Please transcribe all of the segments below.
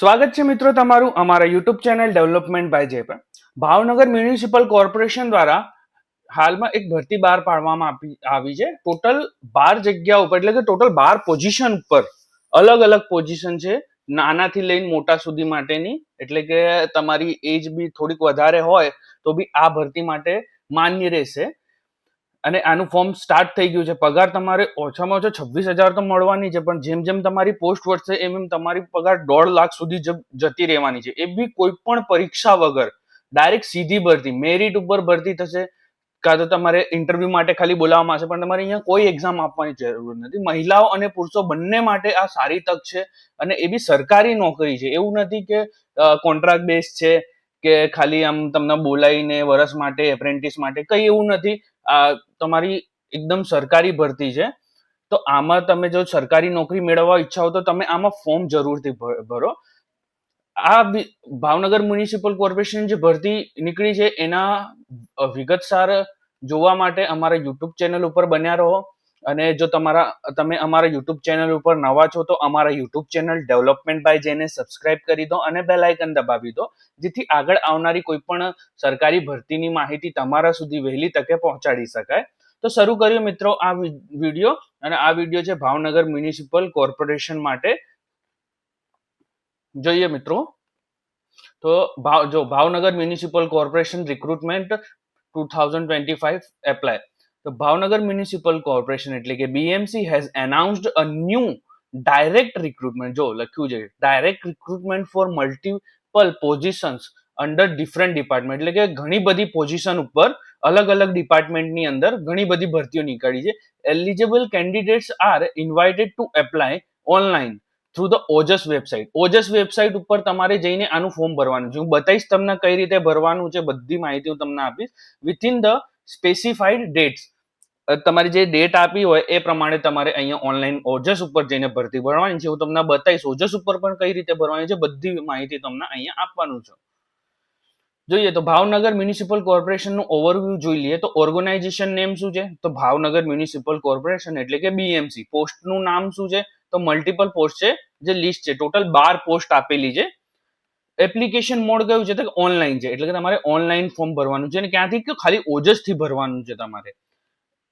સ્વાગત છે મિત્રો તમારું અમારા યુટ્યુબ ચેનલ ડેવલપમેન્ટ બાય જે પર. ભાવનગર મ્યુનિસિપલ કોર્પોરેશન દ્વારા હાલમાં એક ભરતી બહાર પાડવામાં આવી છે. ટોટલ બાર જગ્યા ઉપર, એટલે કે ટોટલ બાર પોઝિશન ઉપર અલગ અલગ પોઝિશન છે. નાનાથી લઈને મોટા સુધી માટેની, એટલે કે તમારી એજ બી થોડીક વધારે હોય તો બી આ ભરતી માટે માન્ય રહેશે. અને આનું ફોર્મ સ્ટાર્ટ થઈ ગયું છે. પગાર તમારે ઓછામાં ઓછો છવ્વીસ હજાર તો મળવાની છે, પણ જેમ જેમ તમારી પોસ્ટ વધશે, એમ એમ તમારી પગાર દોઢ લાખ સુધી જતી રહેવાની છે. એ બી કોઈ પણ પરીક્ષા વગર ડાયરેક્ટ સીધી ભરતી મેરિટ ઉપર ભરતી થશે, કાં તો તમારે ઇન્ટરવ્યુ માટે ખાલી બોલાવવામાં આવશે, પણ તમારે અહીંયા કોઈ એક્ઝામ આપવાની જરૂર નથી. મહિલાઓ અને પુરુષો બંને માટે આ સારી તક છે અને એ બી સરકારી નોકરી છે. એવું નથી કે કોન્ટ્રાક્ટ બેઝ છે કે ખાલી આમ તમને બોલાવીને વરસ માટે એપ્રેન્ટિસ માટે કંઈ એવું નથી. આ તમારી એકદમ સરકારી ભરતી છે. તો આમાં તમે જો સરકારી નોકરી મેળવવા ઈચ્છા હો તો તમે આમાં ફોર્મ જરૂરથી ભરો. આ ભાવનગર મ્યુનિસિપલ કોર્પોરેશન જે ભરતી નીકળી છે એના વિગતસાર જોવા માટે અમારા યુટ્યુબ ચેનલ ઉપર બન્યા રહો. અને જો તમારા, તમે અમારા યુટ્યુબ ચેનલ ઉપર નવા છો તો અમારા યુટ્યુબ ચેનલ ડેવલપમેન્ટ બાય જેને સબસ્ક્રાઇબ કરી દો અને બેલ આઇકન દબાવી દો, જેથી આગળ આવનારી કોઈ પણ સરકારી ભરતીની માહિતી તમારા સુધી વહેલી તકે પહોંચાડી શકાય. તો શરૂ કર્યો મિત્રો આ વીડિયો અને આ વીડિયો છે ભાવનગર મ્યુનિસિપલ કોર્પોરેશન માટે. જોઈએ મિત્રો. તો ભાવ જો Bhavnagar municipal corporation recruitment two thousand twenty five apply તો ભાવનગર મ્યુનિસિપલ કોર્પોરેશન એટલે કે BMC has announced a new direct recruitment જો લખ્યું છે direct recruitment for multiple positions under different department એટલે કે ઘણી બધી પોઝિશન ઉપર અલગ અલગ ડિપાર્ટમેન્ટની અંદર ઘણી બધી ભરતીઓ નીકળી છે. Eligible candidates are invited to apply online through the OJAS website OJAS website ઉપર તમારે જઈને આનું ફોર્મ ભરવાનું છે. હું બતાવીશ તમને કઈ રીતે ભરવાનું છે, બધી માહિતી હું તમને આપીશ. વિથિન ધ સ્પેસિફાઈડ ડેટ્સ તમારી જે ડેટ આપી હોય એ પ્રમાણે તમારે અહીંયા ઓનલાઈન ઓજસ ઉપર જઈને ભરતી ભરવાની છે. હું તમને બતાવીશ, ઓજસ ઉપર પણ કઈ રીતે ભરવાની છે બધી માહિતી તમને અહીંયા આપવાનું છે. જોઈએ તો ભાવનગર મ્યુનિસિપલ કોર્પોરેશનનું ઓવરવ્યૂ જોઈ લઈએ તો ઓર્ગેનાઇઝેશન નેમ શું છે? તો ભાવનગર મ્યુનિસિપલ કોર્પોરેશન એટલે કે બીએમસી પોસ્ટનું નામ શું છે? તો મલ્ટિપલ પોસ્ટ છે, જે લિસ્ટ છે. ટોટલ બાર પોસ્ટ આપેલી છે. એપ્લિકેશન મોડ કયું છે? તો ઓનલાઈન છે. એટલે કે તમારે ઓનલાઈન ફોર્મ ભરવાનું છે અને ક્યાંથી? ખાલી ઓજસથી ભરવાનું છે તમારે.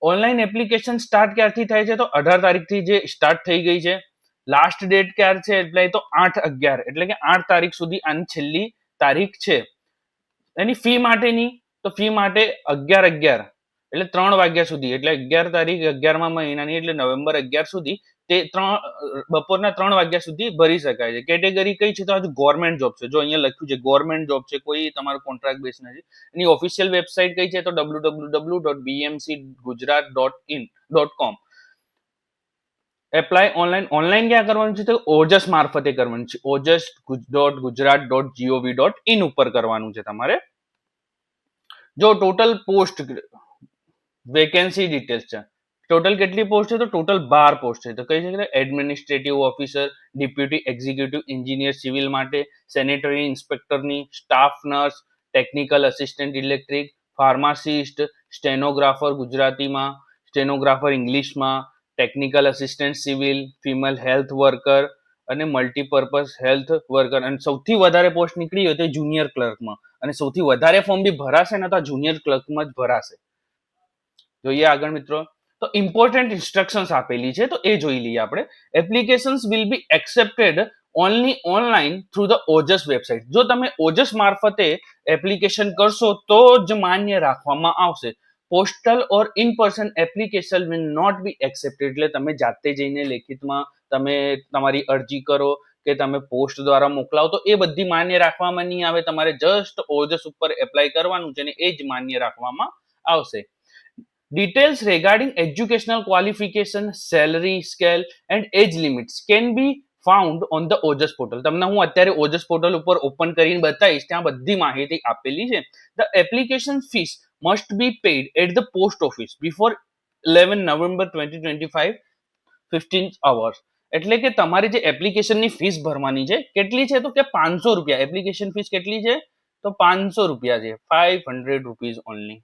ઓનલાઈન એપ્લિકેશન સ્ટાર્ટ ક્યારથી થાય છે? તો અઢાર તારીખથી જે સ્ટાર્ટ થઈ ગઈ છે લાસ્ટ ડેટ ક્યાર છે? એટલે તો આઠ અગિયાર, એટલે કે આઠ તારીખ સુધી આની છેલ્લી તારીખ છે. એની ફી માટેની, તો ફી માટે અગિયાર અગિયાર, એટલે ત્રણ વાગ્યા સુધી, એટલે અગિયાર તારીખ અગિયારમા મહિનાની, એટલે નવેમ્બર અગિયાર સુધી તે ત્રણ, બપોરના ત્રણ વાગ્યા સુધી ભરી શકાય છે. કેટેગરી કઈ છે? તો આજે ગવર્મેન્ટ જોબ છે. જો અહીંયા લખ્યું છે ગવર્મેન્ટ જોબ છે, કોઈ તમારો કોન્ટ્રાક્ટ બેઝ નથી. એની ઓફિશિયલ વેબસાઇટ કઈ છે? તો W W W dot BMC Gujarat dot in dot com apply online online ક્યાં કરવાનું છે? તો ઓજસ મારફતે કરવાનું છે. OJAS dot Gujarat dot GOV dot in ઉપર કરવાનું છે તમારે. જો ટોટલ પોસ્ટ વેકેન્સી ડિટેલ્સ છે. ટોટલ કેટલી પોસ્ટ છે? તો ટોટલ બાર પોસ્ટ છે. તો કઈ છે administrative officer deputy executive engineer civil માટે sanitary ઇન્સ્પેક્ટરની staff nurse technical assistant electric pharmacist stenographer ગુજરાતીમાં સ્ટેનોગ્રાફર ઇંગ્લિશમાં technical assistant civil female health worker અને મલ્ટીપર્પઝ હેલ્થ વર્કર અને સૌથી વધારે પોસ્ટ નીકળી હોય તો જુનિયર ક્લર્કમાં અને સૌથી વધારે ફોર્મ બી ભરાશે ને તો આ જુનિયર ક્લર્કમાં જ ભરાશે. જોઈએ આગળ મિત્રો. તો ઇમ્પોર્ટન્ટ ઇન્સ્ટ્રક્શન્સ આપેલી છે, તો એ જોઈ લઈએ આપણે. Applications will be accepted only online through the OJAS website જો તમે ઓજસ મારફતે એપ્લિકેશન કરશો, તો જ માન્ય રાખવામાં આવશે. Postal or in person application will not be accepted એટલે તમે જાતે જઈને લેખિતમાં તમે તમારી અરજી કરો કે તમે પોસ્ટ દ્વારા મોકલાવો, તો એ બધી માન્ય રાખવામાં નહીં આવે. તમારે જસ્ટ ઓજસ ઉપર એપ્લાય કરવાનું છે અને એ જ માન્ય રાખવામાં આવશે. Details regarding educational qualification, salary scale, and age limits can be found on the OJAS portal તમને હું અત્યારે ઓજસ પોર્ટલ ઉપર ઓપન કરીને બતાવીશ, ત્યાં બધી માહિતી આપેલી છે. The application fees must be paid at the post office before eleven November twenty twenty five fifteen hours એટલે કે તમારી જે એપ્લિકેશનની ફીસ ભરવાની છે, કેટલી છે તો કે પાંચસો રૂપિયા. એપ્લિકેશન ફીસ કેટલી છે? તો પાંચસો રૂપિયા છે. Five hundred rupees only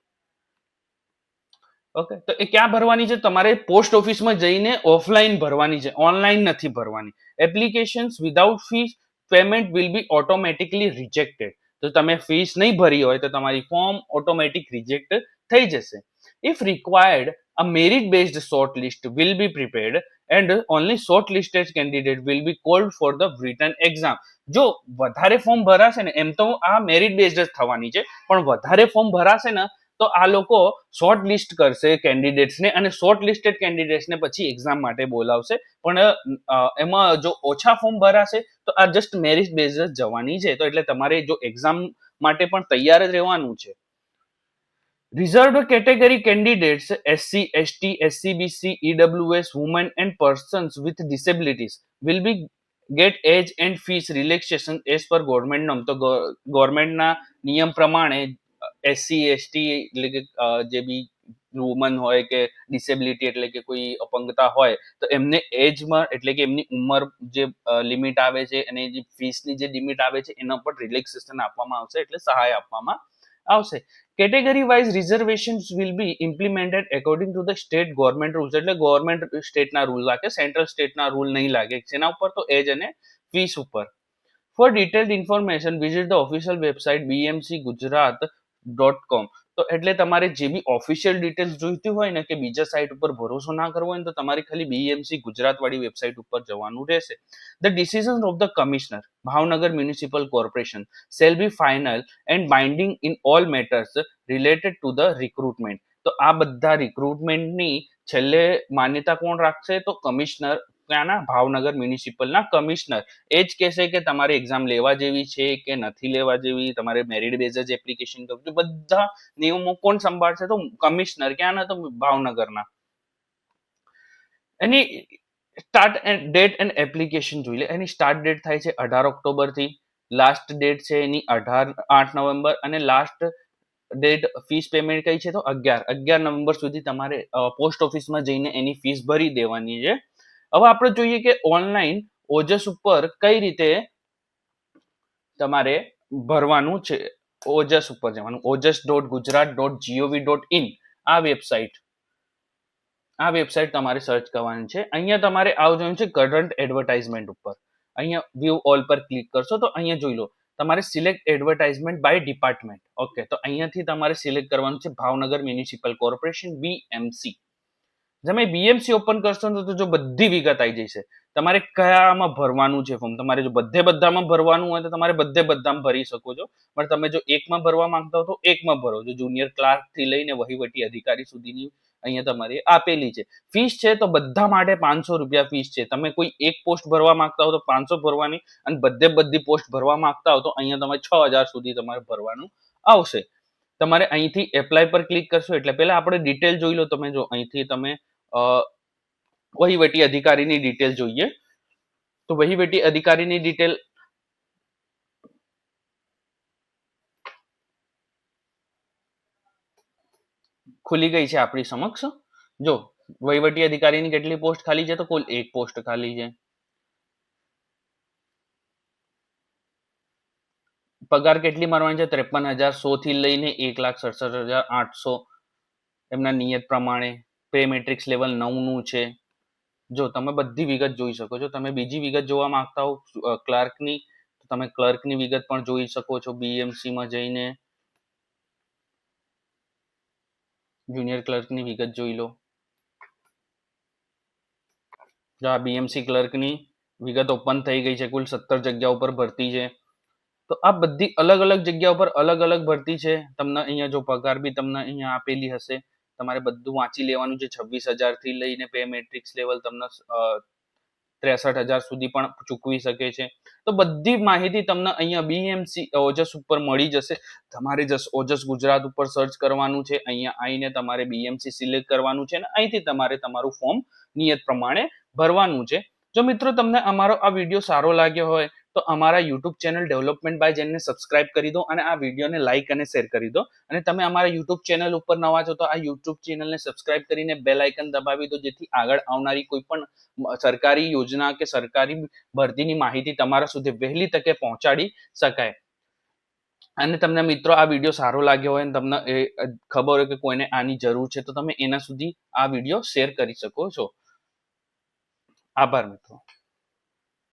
okay તો એ ક્યાં ભરવાની છે? તમારે પોસ્ટ ઓફિસમાં જઈને ઓફલાઈન ભરવાની છે. ઓનલાઈન નથી ભરવાની. Applications without fees payment will be automatically rejected તો તમે ફીસ નહીં ભરી હોય તો તમારી ફોર્મ ઓટોમેટિક રિજેક્ટ થઈ જશે. If required a merit based short list will be prepared and only short listed candidate will be called for the written exam જો વધારે ફોર્મ ભરાશે ને, એમ તો આ મેરિટ બેઝડ જ થવાની છે, પણ વધારે ફોર્મ ભરાશે ને તો આ લોકો શોર્ટ લિસ્ટ કરશે કેન્ડિડેટ્સને અને શોર્ટ લિસ્ટેડ કેન્ડિડેટ્સને પછી એક્ઝામ માટે બોલાવશે. પણ એમાં જો ઓછા ફોર્મ ભરાશે તો આ જસ્ટ મેરિટ બેઝ જવાની છે. તો એટલે તમારે જો એક્ઝામ માટે પણ તૈયાર જ રહેવાનું છે. Reserve category candidates SC ST SCBC, EWS women and persons with disabilities will be get age and fees relaxation as per government નોમ તો ગવર્મેન્ટના નિયમ પ્રમાણે એસસી એસટી એટલે કે જે બી વુમન હોય કે ડિસેબિલિટી એટલે કે કોઈ અપંગતા હોય, તો એમને એજમાં એટલે કે એમની ઉંમર જે લિમિટ આવે છે, અને જે ફીસની જે લિમિટ આવે છે, એના પર રિલેક્સેશન આપવામાં આવશે, એટલે સહાય આપવામાં આવશે. Category wise reservation will be implemented according to the state government rules એટલે ગવર્મેન્ટ સ્ટેટના રૂલ લાગે સેન્ટ્રલ સ્ટેટના રૂલ નહીં લાગે. જેના ઉપર તો એજ અને ફીસ ઉપર. For detailed information visit the official website BMC Gujarat dot com તો એટલે તમારે જે બી ઓફિશિયલ ડિટેલ્સ જોઈતી હોય ને કે બીજા સાઇટ ઉપર ભરોસો ના કરવો હોય ને તો તમારે ખાલી બીએમસી ગુજરાતવાળી વેબસાઇટ ઉપર જવાનું રહેશે. The decision of the commissioner Bhavnagar municipal corporation shall be final and binding in all matters related to the recruitment તો આ બધા રિક્રુટમેન્ટની છેલ્લે માન્યતા કોણ રાખશે? તો કમિશનર ત્યાંના ભાવનગર મ્યુનિસિપલના કમિશનર. એ જ કહેશે કે તમારે એક્ઝામ લેવા જેવી છે કે નથી લેવા જેવી, તમારે મેરિટ બેઝ જ એપ્લિકેશન કરવું બધા નિયમો કોણ સંભાળશે? તો કમિશનર. ક્યાંના? તો ભાવનગરના. એની start and date and application જોઈ લે. એની સ્ટાર્ટ ડેટ થાય છે અઢાર ઓક્ટોબરથી. લાસ્ટ ડેટ છે એની અઢાર, આઠ નવેમ્બર અને લાસ્ટ ડેટ ફીસ પેમેન્ટ કઈ છે? તો અગિયાર. અગિયાર નવેમ્બર સુધી તમારે પોસ્ટ ઓફિસમાં જઈને એની ફીસ ભરી દેવાની છે. હવે આપણે જોઈએ કે ઓનલાઈન ઓજસ ઉપર કઈ રીતે તમારે ભરવાનું છે. ઓજસ ઉપર જવાનું. OJAS dot Gujarat dot GOV dot in આ વેબસાઇટ આ વેબસાઇટ તમારે સર્ચ કરવાની છે. અહીંયા તમારે આવવાનું છે કરંટ એડવર્ટાઇઝમેન્ટ ઉપર. અહીંયા વ્યૂ ઓલ પર ક્લિક કરશો તો અહીંયા જોઈ લો. તમારે select advertisement by department okay તો અહીંયાથી તમારે સિલેક્ટ કરવાનું છે ભાવનગર મ્યુનિસિપલ કોર્પોરેશન બીએમસી તમે બીએમસી ઓપન કરશો ને તો જો બધી વિગત આવી જશે. તમારે કયામાં ભરવાનું છે ફોર્મ તમારે જો બધે બધામાં ભરવાનું હોય તો તમારે બધે બધામાં ભરી શકો છો. પણ તમે જો એકમાં ભરવા માંગતા હો તો એકમાં ભરો. જો જુનિયર ક્લાર્કથી લઈને વહીવટી અધિકારી સુધીની અહીંયા તમારી આપેલી છે. ફીસ છે તો બધા માટે પાંચસો રૂપિયા ફીસ છે. તમે કોઈ એક પોસ્ટ ભરવા માંગતા હો તો પાંચસો ભરવાની અને બધે બધી પોસ્ટ ભરવા માંગતા હો તો અહીંયા તમારે છ હજાર સુધી તમારે ભરવાનું આવશે. તમારે અહીંથી એપ્લાય પર ક્લિક કરશો. એટલે પહેલા આપણે ડિટેલ જોઈ લો. તમે જો અહીંથી તમે વહીવટી અધિકારીની ડિટેલ જોઈએ. તો વહીવટી અધિકારીની ડિટેલ ખુલી ગઈ છે આપણી સમક્ષ. જો વહીવટી અધિકારીની કેટલી પોસ્ટ ખાલી છે તો કુલ એક પોસ્ટ ખાલી છે. પગાર કેટલી મારવાની છે? ત્રેપન હજાર સો થી લઈને એક લાખ સડસઠ હજાર આઠસો. એમના નિયત પ્રમાણે પે મેટ્રિક્સ લેવલ નવનું છે. જો તમે બધી વિગત જોઈ શકો છો. તમે બીજી વિગત જોવા માંગતા હો ક્લાર્કની તમે ક્લર્કની વિગત પણ જોઈ શકો છો બીએમસીમાં જઈને. જુનિયર ક્લર્કની વિગત જોઈ લો. આ બીએમસી ક્લર્કની વિગત ઓપન થઈ ગઈ છે, કુલ સત્તર જગ્યા ઉપર ભરતી છે. તો આ બધી અલગ અલગ જગ્યા ઉપર અલગ અલગ ભરતી છે. તમને અહીંયા જો પગાર બી તમને અહીંયા આપેલી હશે. તમારે બધું વાંચી લેવાનું છે. છવ્વીસ હજારથી લઈને પે મેટ્રિક્સ લેવલ તમને ત્રેસઠ હજાર સુધી પણ ચૂકવી શકે છે. તો બધી માહિતી તમને અહીંયા બીએમસી, ઓજસ ઉપર મળી જશે. તમારે જસ ઓજસ ગુજરાત ઉપર સર્ચ કરવાનું છે. અહીંયા આવીને તમારે બીએમસી સિલેક્ટ કરવાનું છે અને અહીંથી તમારે તમારું ફોર્મ નિયત પ્રમાણે ભરવાનું છે. જો મિત્રો તમને અમારો આ વીડિયો સારો લાગ્યો હોય તો અમારા યુટ્યુબ ચેનલ ડેવલપમેન્ટ બાય જેનને સબસ્ક્રાઇબ કરી દો અને આ વિડીયોને લાઇક અને શેર કરી દો. અને તમે અમારા યુટ્યુબ ચેનલ ઉપર નવા છો તો આ યુટ્યુબ ચેનલને સબસ્ક્રાઇબ કરીને બેલ આઇકન દબાવી દો, જેથી આગળ આવનારી કોઈ પણ સરકારી યોજના કે સરકારી ભરતીની માહિતી તમારા સુધી વહેલી તકે પહોંચાડી શકાય. અને તમને મિત્રો આ વીડિયો સારો લાગ્યો હોય અને તમને એ ખબર હોય કે કોઈને આની જરૂર છે, તો તમે એના સુધી આ વીડિયો શેર કરી શકો છો. આભાર મિત્રો.